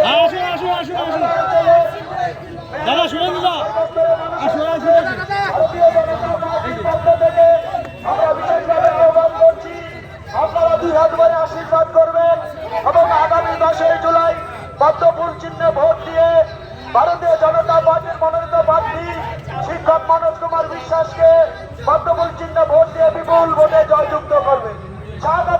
হ্যাঁ, দাদা শুনেন দাদা। আসুন আসুন আমরা বিশেষভাবে করছি আপনারা দুই আশীর্বাদ করবেন এবং আগামী দশই জুলাই পদ্মপুর চিহ্নে ভোট দিয়ে ভারতীয় জনতা পার্টির মনোনীত প্রার্থী শিক্ষক মনোজ কুমার বিশ্বাসকে পদ্মপুর চিহ্নে ভোট দিয়ে বিপুল ভোটে জয়যুক্ত করবেন স্বাগত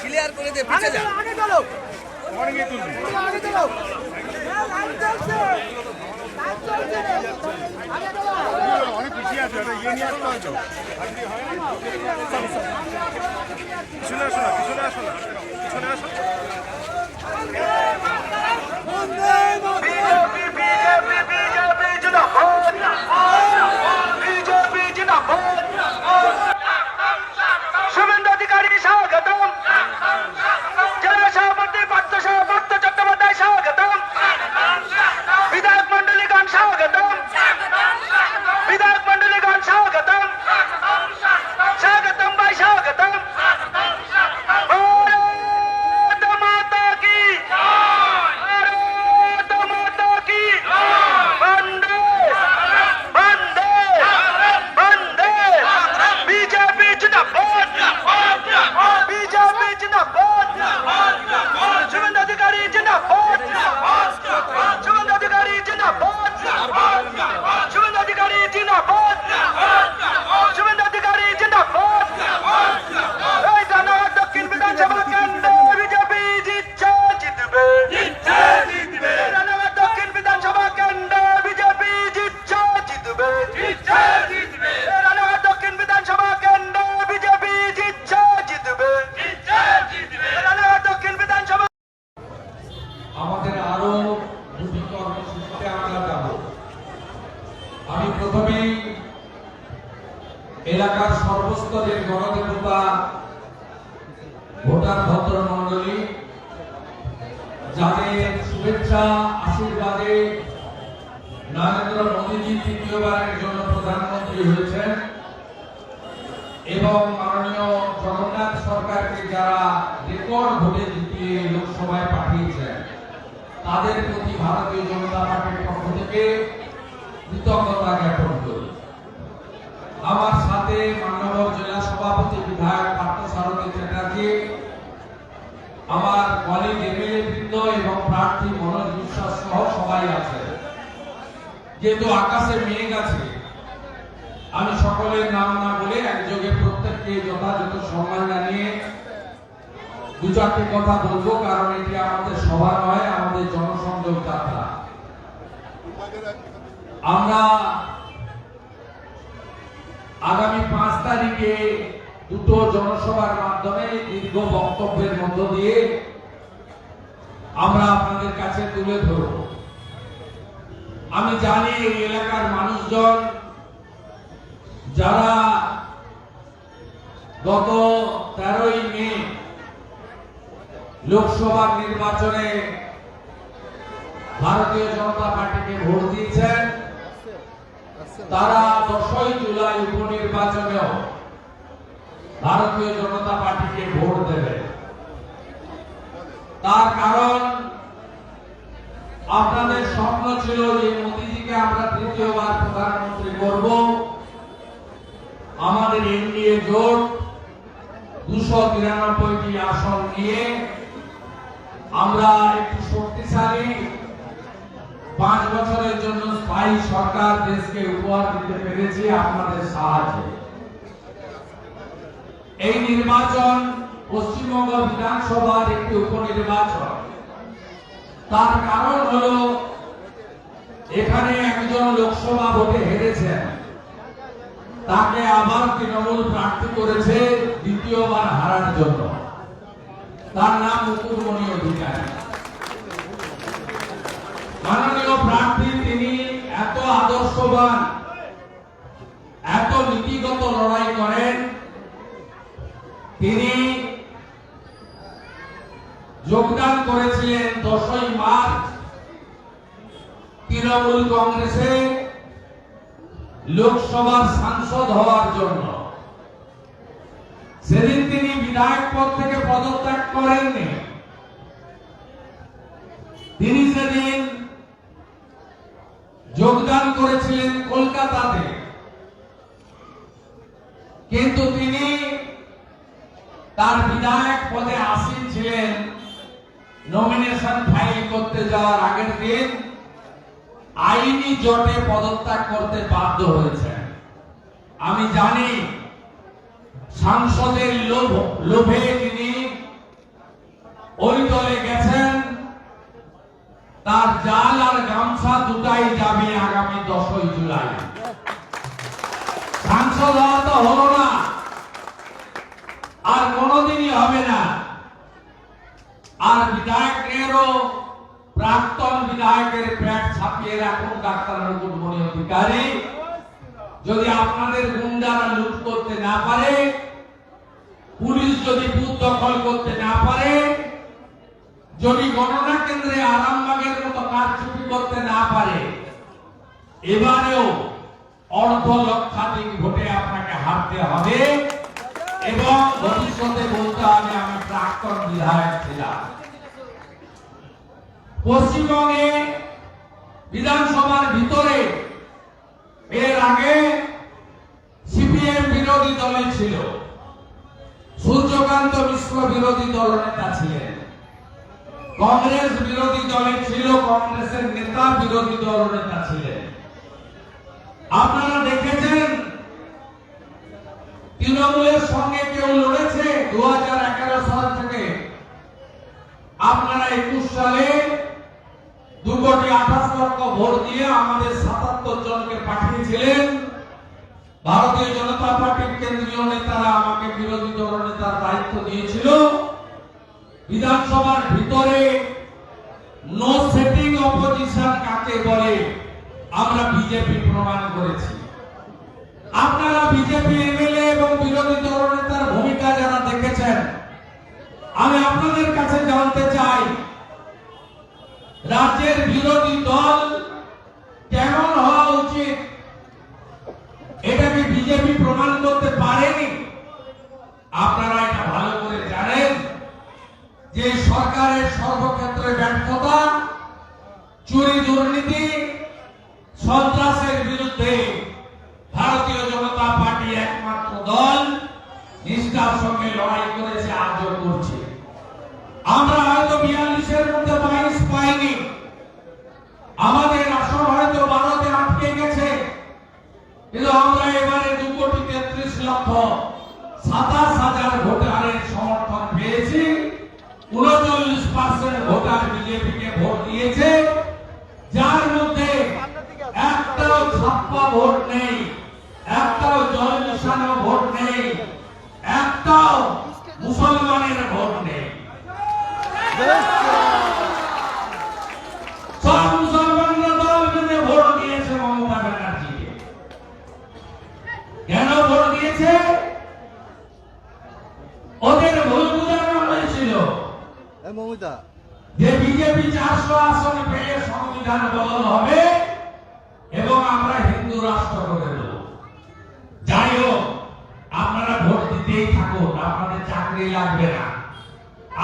ক্লিয়ার করে দে পিছে যা আগে চলো আগে চলো লাইন চলছে লাইন চলছে আগে চলো অনেক পিছিয়ে আছে ইয়ে নিয়ে আসতে হয়তো পিছনে আসো না পিছনে আসো না পিছনে আসো শুভেন্দু অধিকারী স্বাগতম জেলা সভাপতি পার্থ পার্থ চট্টোপাধ্যায় স্বাগতম বিধায়ক মন্ডলীগণ স্বাগতম বিধায়ক মন্ডলীগণ স্বাগতম স্বাগতম ভাই স্বাগতম ভারত মাতা কি ভারত মাতা কি বন্দে বন্দে বন্দে বিজেপি জিন্দাবাদ বিজেপি জিন্দাবাদ শুভেন্দু অধিকারী জিন্দাবাদ শুভেন্দু অধিকারী জিন্দাবাদ শুভেন্দু অধিকারী জিন্দাবাদ শুভেন্দু অধিকারী জিন্দাবাদ এই জানোয়ার দক্ষিণ বিধানসভা কেন্দ্রে বিজেপি জিতছে জিতবে জিতছে জিতবে জানোয়ার দক্ষিণ বিধানসভা কেন্দ্রে বিজেপি জিতছে জিতবে জিতছে জিতবে জানোয়ার দক্ষিণ বিধানসভা কেন্দ্রে বিজেপি জিতছে জিতবে জিতছে জিতবে জানোয়ার দক্ষিণ বিধানসভা আমাদের আরও দুটি কর্মসূচিতে আমরা যাব আমি প্রথমেই এলাকার সর্বস্তরের গণদেবতা ভোটার ভদ্র মন্ডলী যাদের শুভেচ্ছা, আশীর্বাদে নরেন্দ্র মোদীজি তৃতীয়বারের জন্য প্রধানমন্ত্রী হয়েছেন এবং মাননীয় জগন্নাথ সরকারকে যারা রেকর্ড ভোটে জিতিয়ে লোকসভায় পাঠিয়েছেন, তাদের প্রতি ভারতীয় জনতা পার্টির পক্ষ থেকে কৃতজ্ঞতা জ্ঞাপন করি। আমার সাথে জেলা সভাপতি বিধায়ক পার্থসারথী চ্যাটার্জি, আমার কলিগ এমএলএ বৃন্দ এবং প্রার্থী মনোজ বিশ্বাস সহ সবাই আছে। যেহেতু আকাশে মেঘ আছে, আমি সকলের নাম না বলে একযোগে প্রত্যেককে যথাযথ সম্মান জানিয়ে দু চারটি কথা বলব, কারণ এটি আমাদের সভা নয়, আমাদের জনসংযোগ যাত্রা। আমরা আগামী পাঁচ তারিখে দুটো জনসভার মাধ্যমে দীর্ঘ বক্তব্যের মধ্য দিয়ে আমরা আপনাদের কাছে তুলে ধরব। আমি জানি এই এলাকার মানুষজন যারা গত তেরোই মে লোকসভা নির্বাচনে ভারতীয় জনতা পার্টিকে ভোট দিয়েছেন তারা দশই জুলাই উপনির্বাচনেও ভারতীয় জনতা পার্টিকে ভোট দেবে। তার কারণ, আপনাদের স্বপ্ন ছিল যে মোদীজিকে আমরা তৃতীয়বার প্রধানমন্ত্রী করব। আমাদের এনডিএ জোট দুশো তিরানব্বইটি আসন নিয়ে আমরা একটি শক্তিশালী পাঁচ বছরের জন্য স্থায়ী সরকার দেশকে উপহার দিতে পেরেছি আপনাদের সাহায্যে। এই নির্বাচন পশ্চিমবঙ্গ বিধানসভার একটি উপনির্বাচন। তার কারণ হলো, এখানে একজন লোকসভা ভোটে হেরেছেন। তাকে আবার তৃণমূল প্রার্থী করেছে দ্বিতীয়বার হারার জন্য। তার নাম মুকুটমণি অধিকারী। মাননীয় প্রার্থী তিনি এত আদর্শবান, এত নীতিগত লড়াই করেন, তিনি যোগদান করেছিলেন দশই মার্চ তৃণমূল কংগ্রেসে লোকসভার সাংসদ হওয়ার জন্য। সেদিন তিনি বিধায়ক পদ থেকে পদত্যাগ করেননি। তিনি সেদিন যোগদান করেছিলেন কলকাতাতে। কিন্তু তিনি তার বিধায়ক পদে আসীন ছিলেন। নমিনেশন ফাইল করতে যাওয়ার আগের দিন আইনি জটে পদত্যাগ করতে বাধ্য হয়েছে আমি জানি, সাংসদের লোভ, লোভে তিনি ওই দলে গেছেন তার জাল আর গামছা দুটাই যাবে আগামী দশই জুলাই। সাংসদ হওয়া তো হলো না। আর কোনোদিনই হবে না। আর বিধায়কেরও প্রাক্তন বিধায়কের প্যাট ছাপিয়ে রাখুন ডাক্তার রঘুমণি অধিকারী। যদি আপনাদের গুন্ডারা লুট করতে না পারে, পুলিশ যদি বুথ দখল করতে না পারে, যদি গণনা কেন্দ্রে আরামবাগের পারে। এবারেও অর্ধ লক্ষাধিক ভোটে আপনাকে হারতে হবে এবং ভবিষ্যতে বলতে হবে, আমি প্রাক্তন বিধায়ক ছিলাম। পশ্চিমবঙ্গে বিধানসভার ভিতরে, এর আগে সিপিএম বিরোধী দলে ছিল। সূর্যকান্ত মিশ্র বিরোধী দল নেতা ছিলেন। কংগ্রেস বিরোধী দলে ছিল কংগ্রেসের নেতা বিরোধী দল নেতা ছিলেন। আপনারা দেখেছেন তৃণমূলের সঙ্গে কেউ লড়েছে দু সাল থেকে আপনারা একুশ সালে দু কোটি আঠাশ লক্ষ ভোট দিয়ে আমাদের সাতাত্তর জনকে পাঠিয়েছিলেন ভারতীয় জনতা পার্টির কেন্দ্রীয় নেতারা আমাকে বিরোধী দল নেতার দায়িত্ব দিয়েছিল বিধানসভার ভিতরে নো সেটিং অপোজিশন কাকে বলে আমরা বিজেপি প্রমাণ করেছি আপনারা বিজেপি এমএলএ এবং বিরোধী দল নেতার ভূমিকা যারা দেখেছেন আমি আপনাদের কাছে জানতে চাই, রাজ্যের বিরোধী দল কেমন হওয়া উচিত? এটাকে বিজেপি প্রমাণ করতে পারেনি? আপনারা এটা ভালো করে জানেন যে সরকারের সর্বক্ষেত্রে ব্যর্থতা, চুরি দুর্নীতি, সন্ত্রাসের বিরুদ্ধে ভারতীয় জনতা পার্টি একমাত্র দল নিষ্ঠার সঙ্গে লড়াই করেছে আজও করছে আমরা হয়তো বিয়াল্লিশের মধ্যে বাইশ পাইনি আমাদের আসন হয়তো বারোতে আটকে গেছে কিন্তু আমরা এবারে দু কোটি তেত্রিশ লক্ষ সাতাশ হাজার ভোটারের সমর্থন পেয়েছি উনচল্লিশ পার্সেন্ট ভোটার বিজেপিকে ভোট দিয়েছে যার মধ্যে একটাও ছাপ্পা ভোট নেই একটাও জল মিশানো ভোট নেই একটাও মুসলমানের ভোট নেই সব মুসলমানরা দল বেঁধে ভোট দিয়েছে মমতা ব্যানার্জিকে কেন ভোট দিয়েছে? ওদের ভুল বোঝানো হয়েছিল। মমতা। যে বিজেপি চারশো আসনে পেয়ে সংবিধান বদল হবে এবং আমরা হিন্দু রাষ্ট্র করে দেব যাই হোক আপনারা ভোট দিতেই থাকুন আপনাদের চাকরি লাগবে না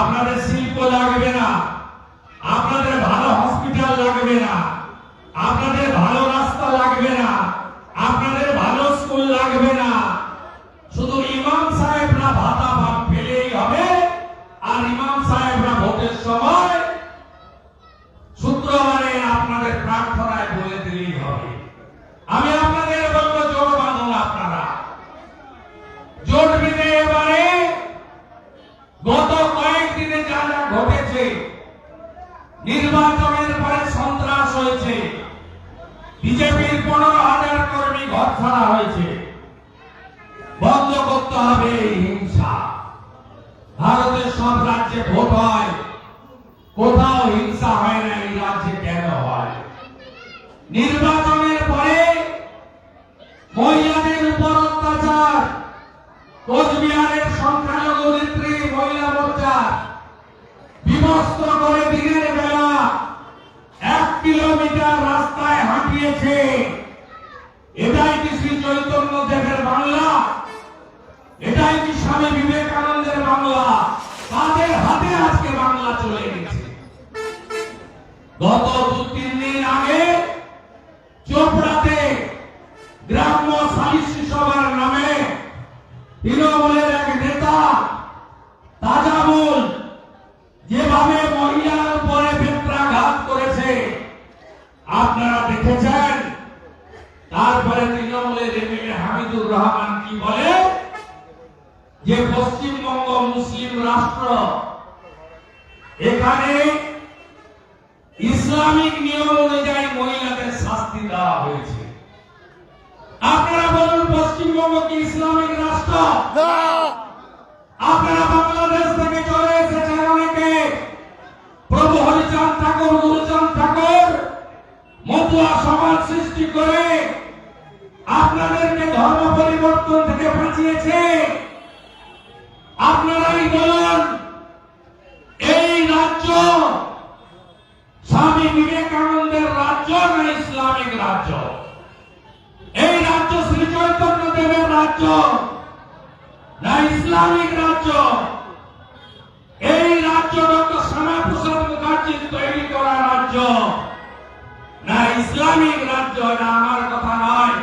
আপনাদের শিল্প লাগবে না আপনাদের ভালো হসপিটাল লাগবে না আপনাদের ভালো রাস্তা লাগবে না আপনাদের ভালো স্কুল লাগবে না শুধু ইমাম সাহেবরা ভাতা ভাগ পেলেই হবে আর ইমাম সাহেবরা ভোটের সময় শুক্রবারে আপনাদের প্রার্থনায় বলে দিলেই হবে আমি আপনাদের বলব জোর বাঁধুন আপনারা জোট বেঁধে এবারে গত কয়েকদিনে যা যা ঘটেছে নির্বাচনের পরে সন্ত্রাস হয়েছে বিজেপির পনেরো হাজার কর্মী ঘর ছাড়া হয়েছে করতে হবে হিংসা। ভারতের সব রাজ্যে ভোট হয়। কোথাও হিংসা হয় না, এই রাজ্যে কেন হয়? নির্বাচনের পরে মহিলাদের উপর অত্যাচার, কোচবিহারের সংখ্যালঘু নেত্রী মহিলা মোর্চা বিবস্ত্র করে দিনের বেলা এক কিলোমিটার রাস্তায় হাঁটিয়েছে এটাই কি শ্রী চৈতন্য দেবের বাংলা এটাই কি স্বামী বিবেকানন্দের বাংলা তাদের হাতে আজকে বাংলা চলে গেছে। গত দু তিন দিন আগে ইসলামিক নিয়ম অনুযায়ী মহিলাদের শাস্তি দেওয়া হয়েছে। আপনারা বলুন পশ্চিমবঙ্গ কি ইসলামিক রাষ্ট্র? আপনারা বাংলাদেশ থেকে চলে এসেছেন অনেকে। প্রভু হরিচাঁদ ঠাকুর গুরুচাঁদ ঠাকুর মতুয়া সমাজ সৃষ্টি করে আপনাদেরকে ধর্ম পরিবর্তন থেকে বাঁচিয়েছে আপনারাই বলুন এই রাজ্য স্বামী বিবেকানন্দের রাজ্য না ইসলামিক রাজ্য এই রাজ্য শ্রী চৈতন্য দেবের রাজ্য। না ইসলামিক রাজ্য। এই রাজ্য ডক্টর শ্যামাপ্রসাদ মুখার্জির তৈরি করা রাজ্য। না ইসলামিক রাজ্য না আমার কথা নয়।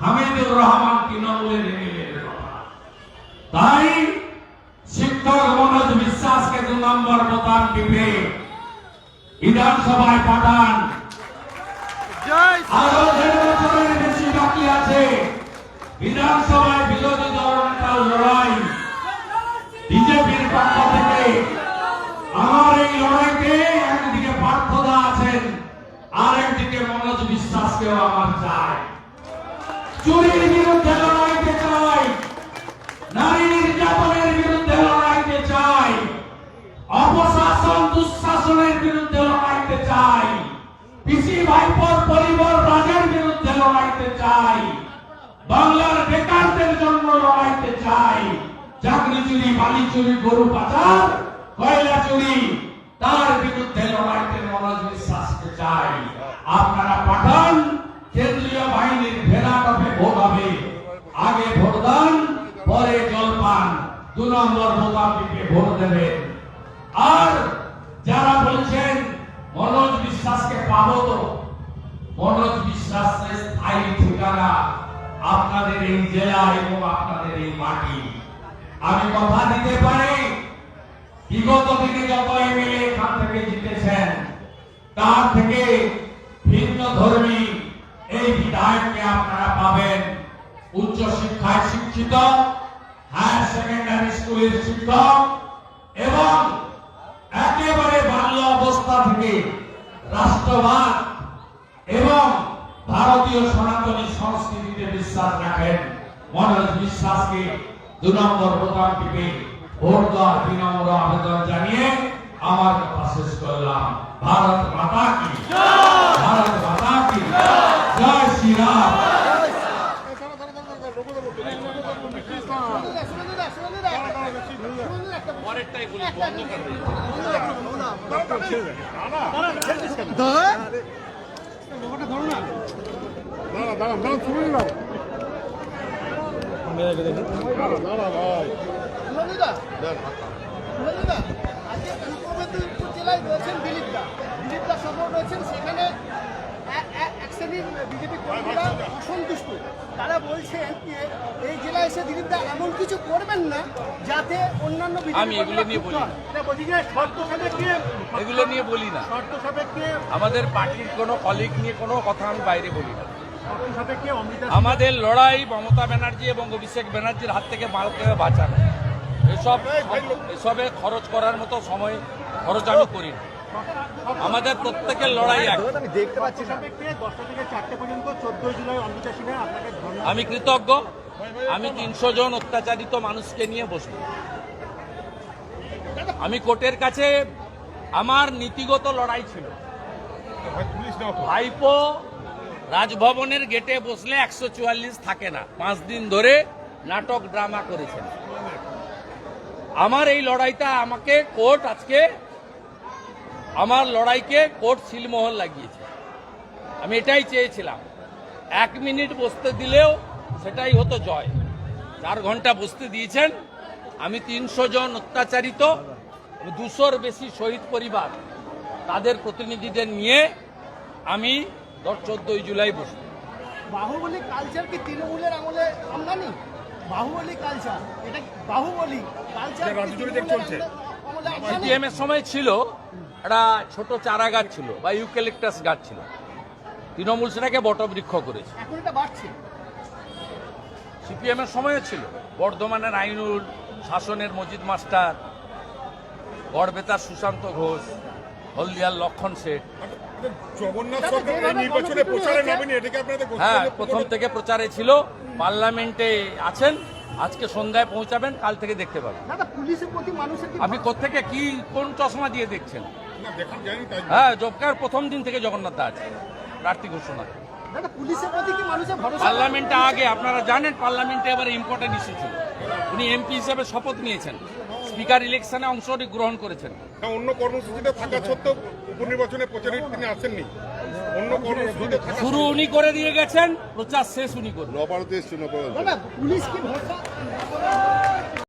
হামিদুর রহমান তৃণমূলের এমএলএর কথা। তাই শিক্ষক মনোজ বিশ্বাসকে দু নম্বর বোতাম টিপে বিধানসভায় পাঠান। আরও দেড় বছরের বেশি বাকি আছে। বিধানসভায় বিরোধী দল নেতার লড়াই। বিজেপির পক্ষ থেকে আমার এই লড়াইতে একদিকে পার্থদা আছেন আর একদিকে মনোজ বিশ্বাসকেও আমার চাই। বালি চুরি, গরু পাচার, কয়লা চুরি, তার বিরুদ্ধে লড়াইতে মনোজ বিশ্বাসকে চাই। আপনারা পাঠান, কেন্দ্রীয় বাহিনীর ভেলা টপে ভোট হবে। আগে ভোট দান, পরে জলপান দু নম্বর টিপে ভোট দেবেন। আর যারা বলছেন, মনোজ বিশ্বাসকে পাবো তো, মনোজ বিশ্বাসের স্থায়ী ঠিকানা আপনাদের এই জেলা এবং মাটি আমি কথা দিতে পারি? বিগত দিনে যত এমএলএ এখান থেকে জিতেছেন, তার থেকে ভিন্ন ধর্মী এই বিধায়ককে আপনারা পাবেন। উচ্চ শিক্ষায় শিক্ষিত, হায়ার সেকেন্ডারি স্কুলের শিক্ষক এবং একেবারে বাল্য অবস্থা থেকে রাষ্ট্রবাদ এবং ভারতীয় সনাতনী সংস্কৃতিতে বিশ্বাস রাখেন। মনোজ বিশ্বাসকে দু নম্বর বোতাম টিপে ভোট দেওয়ার বিনম্র আবেদন জানিয়ে আমার কথা শেষ করলাম। ভারত মাতা দাঁড়া দাঁড়া দাঁড়া শুনে নাও দাঁড়া দাঁড়া ভাই সুমন্দিদা, সুমন্দিদা, সেখানে অসন্তুষ্ট তারা বলছেন যে এই জেলায় এসে এমন কিছু করবেন না যাতে অন্যান্য আমি এগুলো নিয়ে বলি এগুলো নিয়ে বলি না। আমাদের পার্টির কোনো কলিগ নিয়ে কোনো কথা আমি বাইরে বলি না। আমাদের লড়াই মমতা ব্যানার্জি এবং অভিষেক ব্যানার্জির হাত থেকে মালকে বাঁচানো। এসব এসবে খরচ করার মতো সময় খরচ আমি করি না। আমাদের প্রত্যেকের লড়াই এক। আমি কৃতজ্ঞ। আমি তিনশো জন অত্যাচারিত মানুষকে নিয়ে বসব। আমি কোর্টের কাছে আমার নীতিগত লড়াই ছিল। ভাইপো রাজভবনের গেটে বসলে একশো চুয়াল্লিশ থাকে না। পাঁচ দিন ধরে নাটক, ড্রামা করেছেন। আমার এই লড়াইটা আমাকে কোর্ট আজকে, আমার লড়াইকে কোর্ট সিলমোহর লাগিয়েছে। আমি এটাই চেয়েছিলাম। এক মিনিট বসতে দিলেও সেটাই হতো জয়। চার ঘণ্টা বসতে দিয়েছেন। আমি তিনশো জন অত্যাচারিত, দুশোর বেশি শহীদ পরিবার, তাদের প্রতিনিধিদের নিয়ে আমি দশ চোদ্দই জুলাই বসবো। বাহুবলী কালচার কি তৃণমূলের আমলে আমদানি? বাহুবলী কালচার এটা বাহুবলী কালচার চলছে। সিপিএম এর সময় ছিল একটা ছোট চারা গাছ ছিল বা ইউক্যালিপটাস গাছ ছিল। তৃণমূল সেটাকে বটবৃক্ষ করেছে। এখন এটা বাড়ছে। সিপিএম এর সময়ও ছিল। বর্ধমানের আইনুল শাসনের মজিদ মাস্টার গড়বেতার সুশান্ত ঘোষ হলদিয়ার লক্ষণ শেঠ। হ্যাঁ প্রথম থেকে প্রচারে ছিল পার্লামেন্টে আছেন আজকে সন্ধ্যায় পৌঁছাবেন কাল থেকে দেখতে পাবেন। দাদা পুলিশের প্রতি মানুষের কি আপনি কোত্থেকে কি কোন চশমা দিয়ে দেখছেন? না দেখা জানি তাই। হ্যাঁ জবকার প্রথম দিন থেকে জগন্নাথ দা আছে প্রার্থী ঘোষণা। দাদা পুলিশের প্রতি কি মানুষের ভরসা পার্লামেন্টে আগে আপনারা জানেন পার্লামেন্টে এবারে ইম্পর্টেন্ট ইস্যু ছিল উনি এমপি হিসেবে শপথ নিয়েছেন। স্পিকার ইলেকশনে অংশ গ্রহণ করেছেন। অন্য কর্মসূচিতে থাকা সত্ত্বেও উপনির্বাচনে প্রচারে তিনি আসেননি। অন্য কর্মসূচিতে শুরু উনি করে দিয়ে গেছেন প্রচার শেষ উনি করবেন। নবারতে এসছে নবারতে দাদা পুলিশ কি ভরসা?